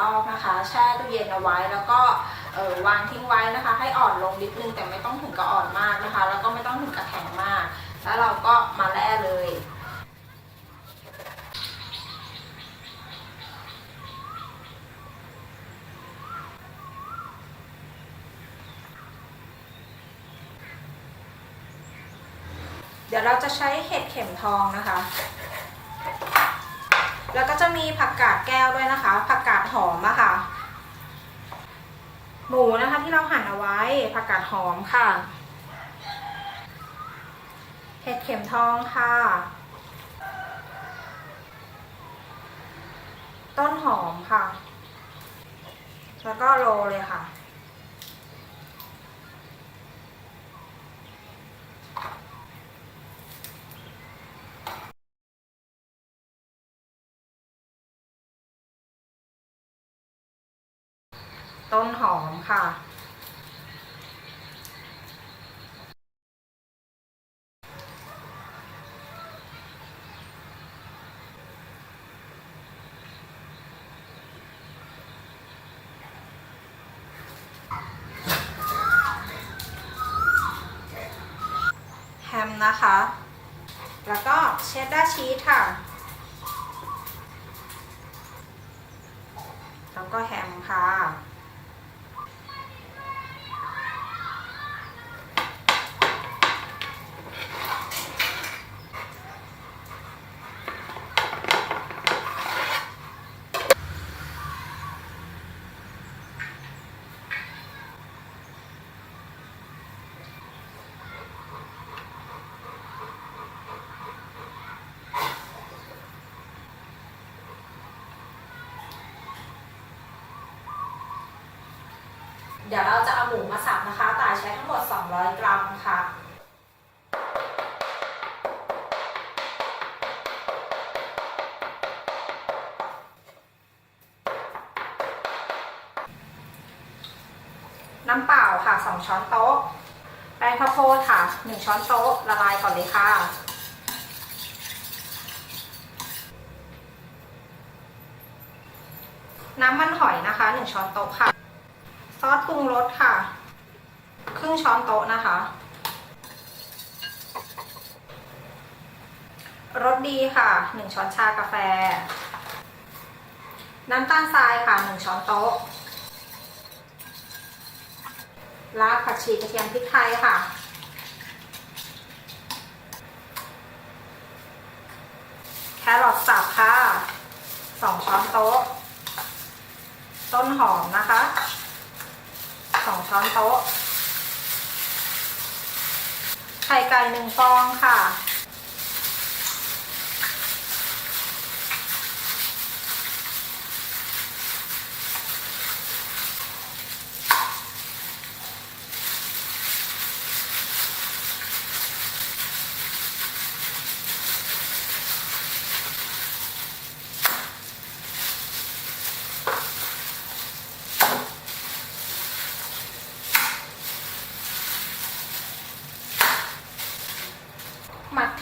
นอกนะคะ แช่ตู้เย็นเอาไว้แล้วก็วางทิ้งไว้นะคะ ให้อ่อนลงนิดนึงแต่ไม่ต้องถึงกับอ่อนมากนะคะ แล้วก็ไม่ต้องถึงกับแข็งมาก แล้วเราก็มาแล่เลยเดี๋ยวเราจะใช้เห็ดเข็มทองนะคะ แล้วก็จะมีผักกาดแก้วด้วยนะคะ ผักกาดหอมอะค่ะ หมูนะคะที่เราหั่นเอาไว้ ผักกาดหอมค่ะเห็ดเข็มทองค่ะ ต้นหอมค่ะ แล้วก็โรเลยค่ะ ต้นหอมค่ะ แฮมนะคะ แล้วก็เชดดาร์ชีสค่ะ แล้วก็แฮมค่ะ เดี๋ยวเราจะเอาหมูมาสับนะคะ ตายใช้ทั้งหมด 200 กรัมค่ะน้ำเปล่าค่ะ 2 ช้อนโต๊ะ แป้งข้าวโพดค่ะ 1 ช้อนโต๊ะ ละลายก่อนเลยค่ะ น้ำมันหอยนะคะ 1 ช้อนโต๊ะค่ะ ซอสปรุงรสค่ะ ครึ่งช้อนโต๊ะนะคะ รสดีค่ะ 1 ช้อนชากาแฟ น้ำตาลทรายค่ะ 1 ช้อนโต๊ะรากผักชีกระเทียมพริกไทยค่ะ แครอทสับค่ะ 2 ช้อนโต๊ะ ต้นหอมนะคะ สองช้อนโต๊ะ ไข่ไก่หนึ่งฟองค่ะ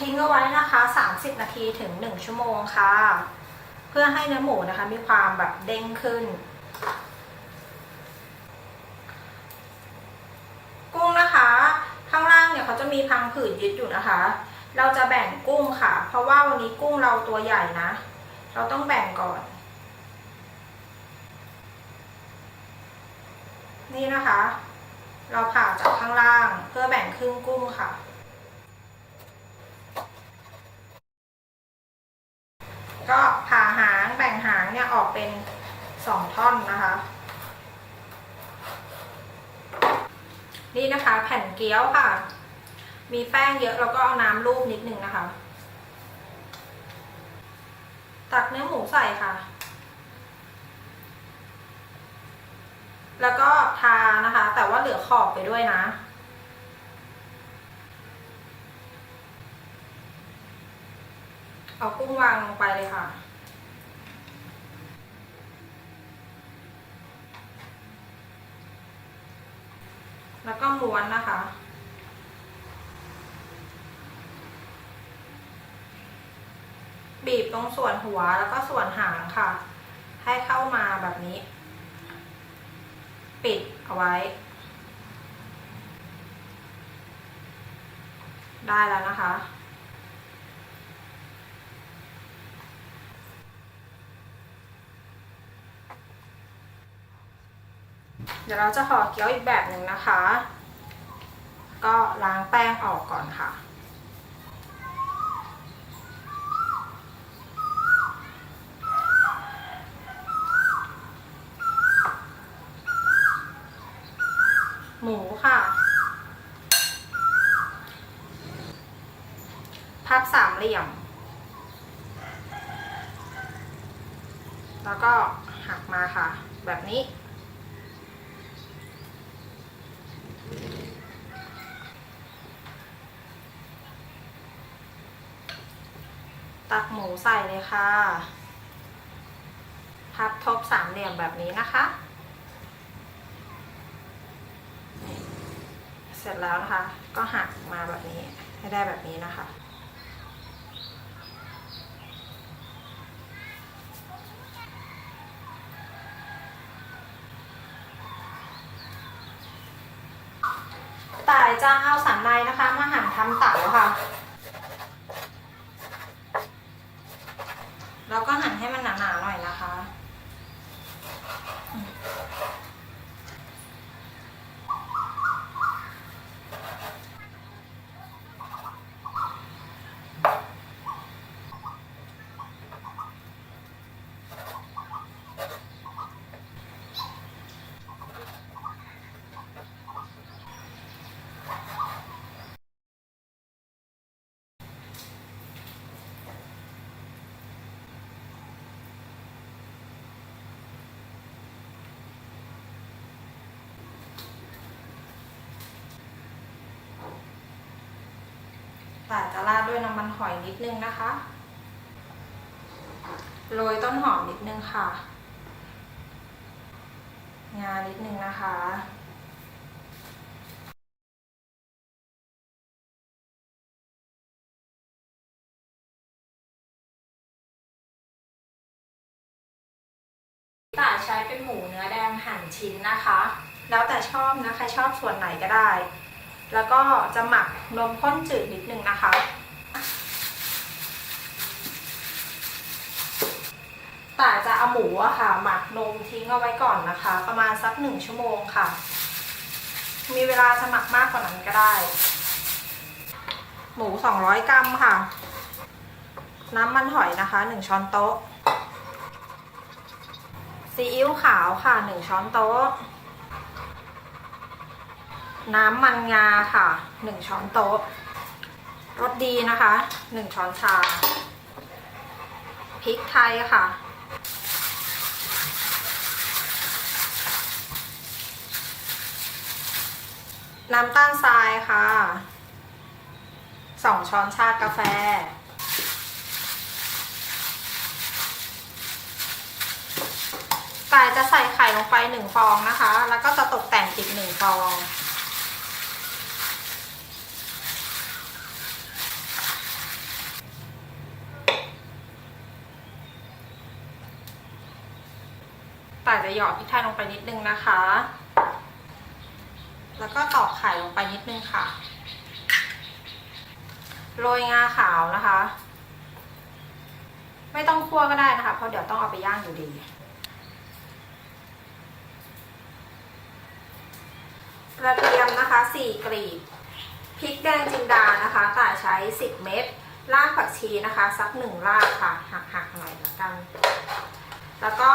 ทิ้งเอาไว้นะคะ 30 นาทีถึง 1 ชั่วโมงค่ะ เพื่อให้เนื้อหมูนะคะ มีความแบบเด้งขึ้น กุ้งนะคะ ข้างล่างเนี่ยเขาจะมีพังผืดยึดอยู่นะคะ เราจะแบ่งกุ้งค่ะ เพราะว่าวันนี้กุ้งเราตัวใหญ่นะ เราต้องแบ่งก่อน นี่นะคะ เราผ่าจากข้างล่างเพื่อแบ่งครึ่งกุ้งค่ะ ก็ผ่าหา งหางเนี่ยออกเป็นสองท่อนนะคะ นี่นะคะแผ่นเกี๊ยวค่ะ มีแป้งเยอะแล้วก็เอาน้ำรูปนิดนึงนะคะ ตักเนื้อหมูใส่ค่ะ แล้วก็ทานะคะ แต่ว่าเหลือขอบไปด้วยนะเอากุ้งวางลงไปเลยค่ะ แล้วก็ม้วนนะคะ บีบตรงส่วนหัวแล้วก็ส่วนหางค่ะ ให้เข้ามาแบบนี้ ปิดเอาไว้ ได้แล้วนะคะ เดี๋ยวเราจะห่อเกี๊ยวอีกแบบหนึ่งนะคะ ก็ล้างแป้งออกก่อนค่ะหมูค่ะ พับสามเหลี่ยม แล้วก็หักมาค่ะ แบบนี้ ตักหมูใส่เลยค่ะ พับทบสามเหลี่ยมแบบนี้นะคะ เสร็จแล้วนะคะ ก็หักมาแบบนี้ให้ได้แบบนี้นะคะต่ายจะเอาสันในนะคะ มาหั่นทำเต๋าค่ะ แล้วก็หั่น ให้มันหนาๆหน่อยละคะ แต่จะราดด้วยน้ำมันหอยนิดนึงนะคะ โรยต้นหอมนิดนึงค่ะ งานิดนึงนะคะต่าใช้เป็นหมูเนื้อแดงหั่นชิ้นนะคะ แล้วแต่ชอบนะใครชอบส่วนไหนก็ได้ แล้วก็จะหมักนมข้นจืดนิดนึงนะคะ แต่จะเอาหมูอะค่ะ หมักนมทิ้งเอาไว้ก่อนนะคะ ประมาณสักหนึ่งชั่วโมงค่ะ มีเวลาจะหมักมากกว่านั้นก็ได้ หมู 200 กรัมค่ะ น้ำมันหอยนะคะ 1 ช้อนโต๊ะซีอิ๊วขาวค่ะ 1 ช้อนโต๊ะ น้ำมันงาค่ะ 1 ช้อนโต๊ะรสดีนะคะ 1 ช้อนชาพริกไทยค่ะ น้ำตาลทรายค่ะ 2 ช้อนชากาแฟไก่จะใส่ไข่ลงไปหนึ่งฟองนะคะ แล้วก็จะตกแต่งอีกหนึ่งฟอง ไก่จะหยอดพริกไทยลงไปนิดนึงนะคะ แล้วก็ตอกไข่ลงไปนิดนึงค่ะ โรยงาขาวนะคะ ไม่ต้องคั่วก็ได้นะคะ เพราะเดี๋ยวต้องเอาไปย่างอยู่ดี กระเทียมนะคะ4กลีบ พริกแดงจินดานะคะต่าใช้ 10 เม็ด รากผักชีนะคะ สักหนึ่งรากค่ะ หักๆหน่อยละกัน แล้วก็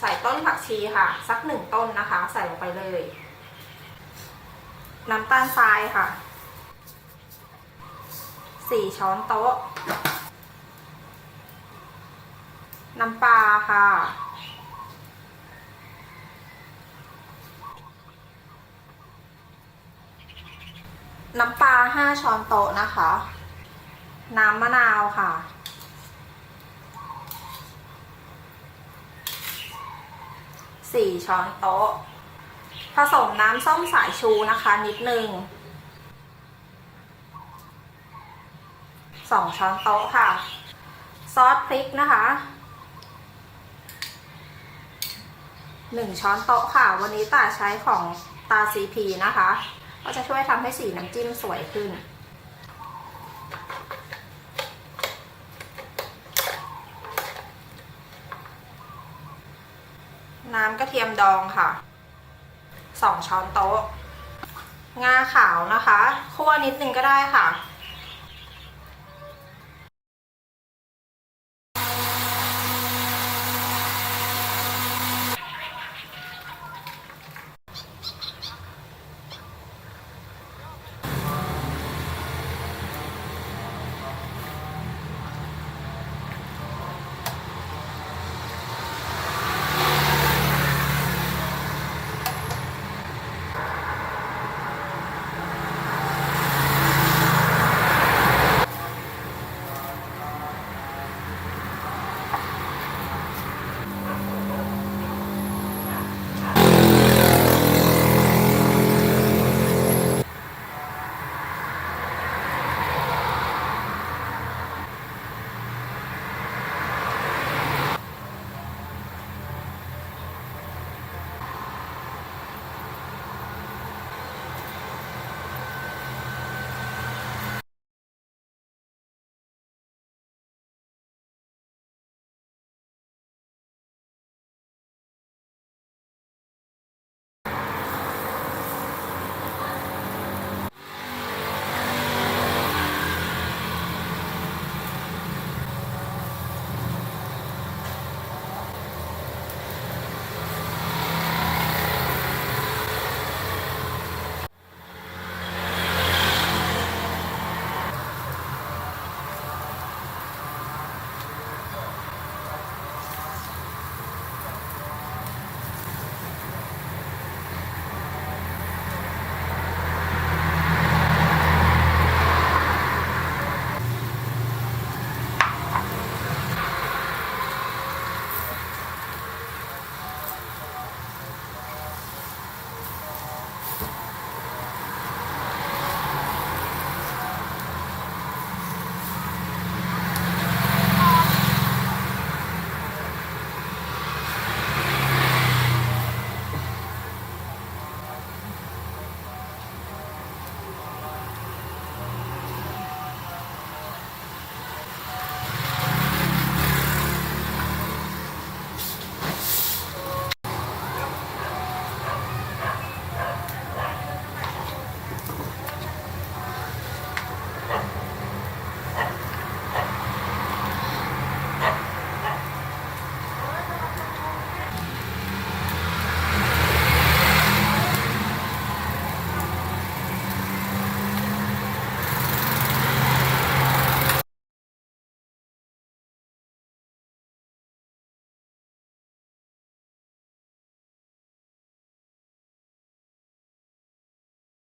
ใส่ต้นผักชีค่ะ สักหนึ่งต้นนะคะ ใส่ลงไปเลย น้ำตาลทรายค่ะ4ช้อนโต๊ะ น้ำปลาค่ะ น้ำปลาห้าช้อนโต๊ะนะคะ น้ำมะนาวค่ะ สี่ช้อนโต๊ะ ผสมน้ำส้มสายชูนะคะนิดนึงสองช้อนโต๊ะค่ะ ซอสพริกนะคะหนึ่งช้อนโต๊ะค่ะ วันนี้ตาใช้ของตา CP นะคะ ก็จะช่วยทำให้สีน้ำจิ้มสวยขึ้น น้ำกระเทียมดองค่ะสองช้อนโต๊ะ งาขาวนะคะคั่วนิดนึงก็ได้ค่ะ